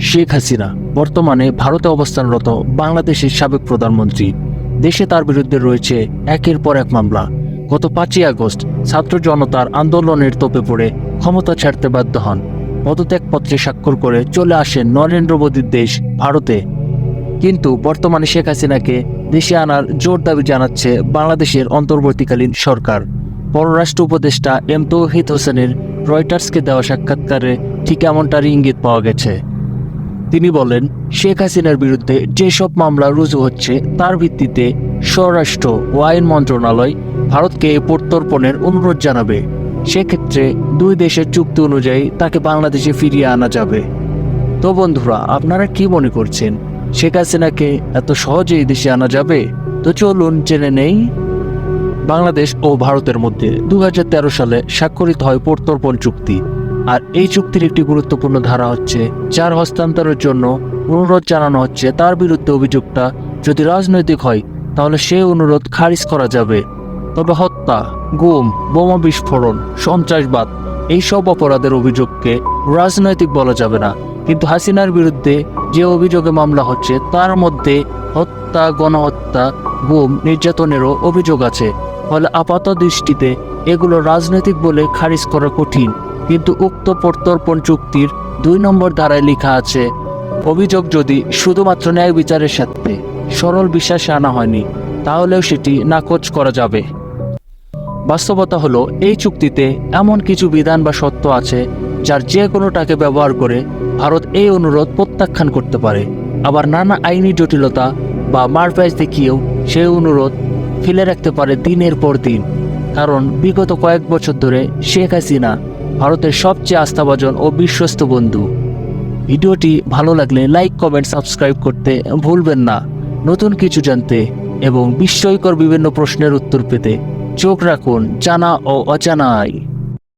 শেখ হাসিনা বর্তমানে ভারতে অবস্থানরত বাংলাদেশের সাবেক প্রধানমন্ত্রী। দেশে তার বিরুদ্ধে রয়েছে একের পর এক মামলা। গত পাঁচই আগস্ট ছাত্র জনতার আন্দোলনের তোপে পড়ে ক্ষমতা ছাড়তে বাধ্য হন। পদত্যাগপত্রে স্বাক্ষর করে চলে আসেন নরেন্দ্র মোদীর দেশ, ভারতে। কিন্তু বর্তমানে শেখ হাসিনাকে দেশে আনার জোর দাবি জানাচ্ছে বাংলাদেশের অন্তর্বর্তীকালীন সরকার। পররাষ্ট্র উপদেষ্টা এম তৌহিদ হোসেনের রয়টার্সকে দেওয়া সাক্ষাৎকারে ঠিক এমনটারই ইঙ্গিত পাওয়া গেছে। তিনি বলেন, শেখ হাসিনার বিরুদ্ধে যেসব মামলা রুজু হচ্ছে, তার ভিত্তিতে স্বরাষ্ট্র ও আইন মন্ত্রণালয় ভারতকে প্রত্যর্পণের অনুরোধ জানাবে। সেক্ষেত্রে দুই দেশের চুক্তি অনুযায়ী তাকে বাংলাদেশে ফিরিয়ে আনা যাবে। তো বন্ধুরা, আপনারা কি মনে করছেন? শেখ হাসিনাকে এত সহজেই দেশে আনা যাবে? তো চলুন জেনে নেই। বাংলাদেশ ও ভারতের মধ্যে দু হাজার তেরো সালে স্বাক্ষরিত হয় প্রত্যর্পণ চুক্তি। আর এই চুক্তির একটি গুরুত্বপূর্ণ ধারা হচ্ছে, যার হস্তান্তরের জন্য অনুরোধ জানানো হচ্ছে তার বিরুদ্ধে অভিযোগটা যদি রাজনৈতিক হয়, তাহলে সেই অনুরোধ খারিজ করা যাবে। তবে হত্যা, গুম, বোমা বিস্ফোরণ, সন্ত্রাসবাদ এইসব অপরাধের অভিযোগকে রাজনৈতিক বলা যাবে না। কিন্তু হাসিনার বিরুদ্ধে যে অভিযোগে মামলা হচ্ছে, তার মধ্যে হত্যা, গণহত্যা, গুম, নির্যাতনেরও অভিযোগ আছে। ফলে আপাত দৃষ্টিতে এগুলো রাজনৈতিক বলে খারিজ করা কঠিন। কিন্তু উক্ত প্রত্যর্পণ চুক্তির দুই নম্বর ধারায় লেখা আছে, অভিযোগ যদি শুধুমাত্র ন্যায় বিচারের সাথে সরল বিশ্বাসে আনা হয়নি, তাহলেও সেটি নাকচ করা যাবে। বাস্তবতা হলো, এই চুক্তিতে এমন কিছু বিধান বা সত্য আছে, যার যে কোনোটাকে ব্যবহার করে ভারত এই অনুরোধ প্রত্যাখ্যান করতে পারে। আবার নানা আইনি জটিলতা বা মারপ্যাচ দেখিয়েও সেই অনুরোধ ফেলে রাখতে পারে দিনের পর দিন। কারণ বিগত কয়েক বছর ধরে শেখ হাসিনা ভারতের সবচেয়ে আস্থাভাজন ও বিশ্বস্ত বন্ধু। ভিডিওটি ভালো লাগলে লাইক, কমেন্ট, সাবস্ক্রাইব করতে ভুলবেন না। নতুন কিছু জানতে এবং বিস্ময়কর বিভিন্ন প্রশ্নের উত্তর পেতে চোখ রাখুন জানা ও অজানায়।